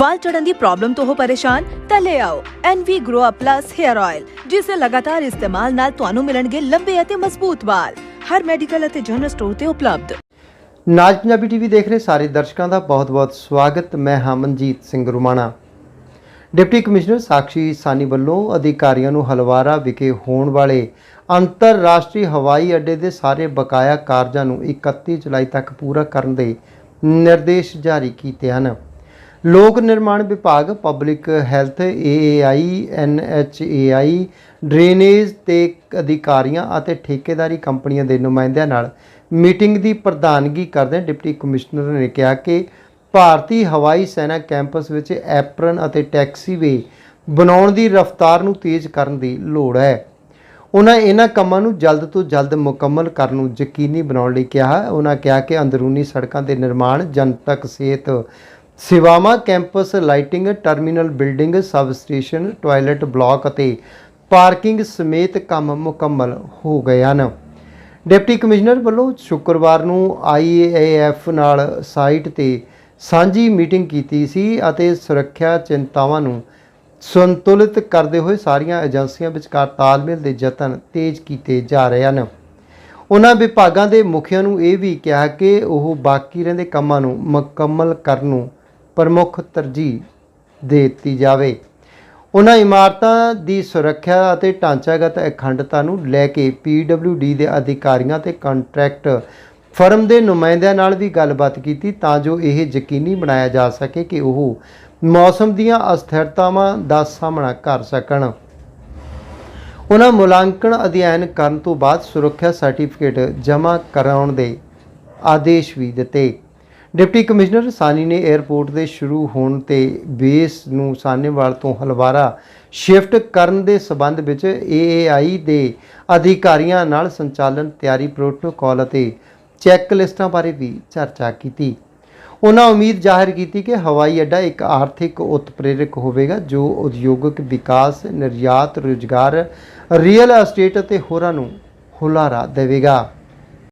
ਵਾਲ ਚੜਨ ਦੀ ਪ੍ਰੋਬਲਮ ਤੋਂ ਹੋ ਪਰੇਸ਼ਾਨ, ਤਾਂ ਲੈ ਆਓ NV Grow Up Plus Hair Oil ਜਿਸ ਦੇ ਲਗਾਤਾਰ ਇਸਤੇਮਾਲ ਨਾਲ ਤੁਹਾਨੂੰ ਮਿਲਣਗੇ ਲੰਬੇ ਅਤੇ ਮਜ਼ਬੂਤ ਵਾਲ। ਹਰ ਮੈਡੀਕਲ ਅਤੇ ਜਨਰਲ ਸਟੋਰ ਤੇ ਉਪਲਬਧ। ਨਾਜ ਪੰਜਾਬੀ ਟੀਵੀ ਦੇਖ ਰਹੇ ਸਾਰੇ ਦਰਸ਼ਕਾਂ ਦਾ ਬਹੁਤ-ਬਹੁਤ ਸਵਾਗਤ। ਮੈਂ ਹਾਂ ਸਿੰਘ ਰੁਮਾਣਾ। ਡਿਪਟੀ ਕਮਿਸ਼ਨਰ ਸਾਕਸ਼ੀ ਸਾਨੀ ਵੱਲੋਂ ਅਧਿਕਾਰੀਆਂ ਨੂੰ ਹਲਵਾਰਾ ਵਿਖੇ ਹੋਣ ਵਾਲੇ ਅੰਤਰਰਾਸ਼ਟਰੀ ਹਵਾਈ ਅੱਡੇ ਦੇ ਸਾਰੇ ਬਕਾਇਆ ਕਾਰਜਾਂ ਨੂੰ 31 ਜੁਲਾਈ ਤੱਕ ਪੂਰਾ ਕਰਨ ਦੇ ਨਿਰਦੇਸ਼ ਜਾਰੀ ਕੀਤੇ ਹਨ। ਲੋਕ ਨਿਰਮਾਣ ਵਿਭਾਗ public health AAI NHAI drainage ਤੇ ਅਧਿਕਾਰੀਆਂ ਅਤੇ ਠੇਕੇਦਾਰੀ ਕੰਪਨੀਆਂ ਦੇ ਨੁਮਾਇੰਦਿਆਂ ਨਾਲ ਮੀਟਿੰਗ ਦੀ ਪ੍ਰਧਾਨਗੀ ਕਰਦਿਆਂ ਡਿਪਟੀ ਕਮਿਸ਼ਨਰ ਨੇ ਕਿਹਾ ਕਿ ਭਾਰਤੀ ਹਵਾਈ ਸੈਨਾ ਕੈਂਪਸ ਵਿੱਚ ਐਪਰਨ ਅਤੇ ਟੈਕਸੀਵੇ ਬਣਾਉਣ ਦੀ ਰਫ਼ਤਾਰ ਨੂੰ ਤੇਜ਼ ਕਰਨ ਦੀ ਲੋੜ ਹੈ। ਉਹਨਾਂ ਇਹਨਾਂ ਕੰਮਾਂ ਨੂੰ ਜਲਦ ਤੋਂ ਜਲਦ ਮੁਕੰਮਲ ਕਰਨ ਨੂੰ ਯਕੀਨੀ ਬਣਾਉਣ ਲਈ ਕਿਹਾ। ਉਹਨਾਂ ਕਿਹਾ ਕਿ ਅੰਦਰੂਨੀ ਸੜਕਾਂ ਦੇ ਨਿਰਮਾਣ, ਜਨਤਕ ਸਿਹਤ ਸੇਵਾਵਾਂ campus, lighting terminal building substation toilet block ਅਤੇ ਪਾਰਕਿੰਗ ਸਮੇਤ ਕੰਮ ਮੁਕੰਮਲ ਹੋ ਗਏ ਹਨ। ਡਿਪਟੀ ਕਮਿਸ਼ਨਰ ਵੱਲੋਂ ਸ਼ੁੱਕਰਵਾਰ ਨੂੰ IAAF ਨਾਲ ਸਾਈਟ ਤੇ ਸਾਂਝੀ ਮੀਟਿੰਗ ਕੀਤੀ ਸੀ ਅਤੇ ਸੁਰੱਖਿਆ ਚਿੰਤਾਵਾਂ ਨੂੰ ਸੰਤੁਲਿਤ ਕਰਦੇ ਹੋਏ ਸਾਰੀਆਂ ਏਜੰਸੀਆਂ ਵਿਚਕਾਰ ਤਾਲਮੇਲ ਦੇ ਯਤਨ ਤੇਜ਼ ਕੀਤੇ ਜਾ ਰਹੇ ਹਨ। ਉਹਨਾਂ ਵਿਭਾਗਾਂ ਦੇ ਮੁਖੀਆਂ ਨੂੰ ਇਹ ਵੀ ਕਿਹਾ ਕਿ ਉਹ ਬਾਕੀ ਰਹਿੰਦੇ ਕੰਮਾਂ ਨੂੰ ਮੁਕੰਮਲ ਕਰਨ ਨੂੰ ਪ੍ਰਮੁੱਖ ਤਰਜੀਹ ਦੇ ਦਿੱਤੀ ਜਾਵੇ। ਉਹਨਾਂ ਇਮਾਰਤਾਂ ਦੀ ਸੁਰੱਖਿਆ ਅਤੇ ਢਾਂਚਾਗਤ ਅਖੰਡਤਾ ਨੂੰ ਲੈ ਕੇ PWD ਦੇ ਅਧਿਕਾਰੀਆਂ ਤੇ ਕੰਟਰੈਕਟ ਫਰਮ ਦੇ ਨੁਮਾਇੰਦਿਆਂ ਨਾਲ ਵੀ ਗੱਲਬਾਤ ਕੀਤੀ ਤਾਂ ਜੋ ਇਹ ਯਕੀਨੀ ਬਣਾਇਆ ਜਾ ਸਕੇ ਕਿ ਉਹ ਮੌਸਮ ਦੀਆਂ ਅਸਥਿਰਤਾਵਾਂ ਦਾ ਸਾਹਮਣਾ ਕਰ ਸਕਣ। ਉਹਨਾਂ ਮੁਲਾਂਕਣ ਅਧਿਐਨ ਕਰਨ ਤੋਂ ਬਾਅਦ ਸੁਰੱਖਿਆ ਸਰਟੀਫਿਕੇਟ ਜਮ੍ਹਾਂ ਕਰਾਉਣ ਦੇ ਆਦੇਸ਼ ਵੀ ਦਿੱਤੇ। ਡਿਪਟੀ ਕਮਿਸ਼ਨਰ ਸਾਨੀ ਨੇ 에ਅਰਪੋਰਟ ਦੇ ਸ਼ੁਰੂ ਹੋਣ ਤੇ ਬੇਸ ਨੂੰ ਸਾਨੇਵਾਲ ਤੋਂ ਹਲਵਾਰਾ ਸ਼ਿਫਟ ਕਰਨ ਦੇ ਸਬੰਧ ਵਿੱਚ AAI ਦੇ ਅਧਿਕਾਰੀਆਂ ਨਾਲ ਸੰਚਾਲਨ ਤਿਆਰੀ ਪ੍ਰੋਟੋਕਾਲ ਅਤੇ ਚੈੱਕ ਲਿਸਟਾਂ ਬਾਰੇ ਵੀ ਚਰਚਾ ਕੀਤੀ। ਉਹਨਾਂ ਉਮੀਦ ਜ਼ਾਹਿਰ ਕੀਤੀ ਕਿ ਹਵਾਈ ਅੱਡਾ ਇੱਕ ਆਰਥਿਕ ਉਤਪ੍ਰੇਰਕ ਹੋਵੇਗਾ, ਜੋ ਉਦਯੋਗਿਕ ਵਿਕਾਸ, ਨਿਰਯਾਤ, ਰੁਜ਼ਗਾਰ, ਰੀਅਲ ਅਸਟੇਟ ਅਤੇ ਹੋਰਾਂ ਨੂੰ ਹੁਲਾਰਾ ਦੇਵੇਗਾ।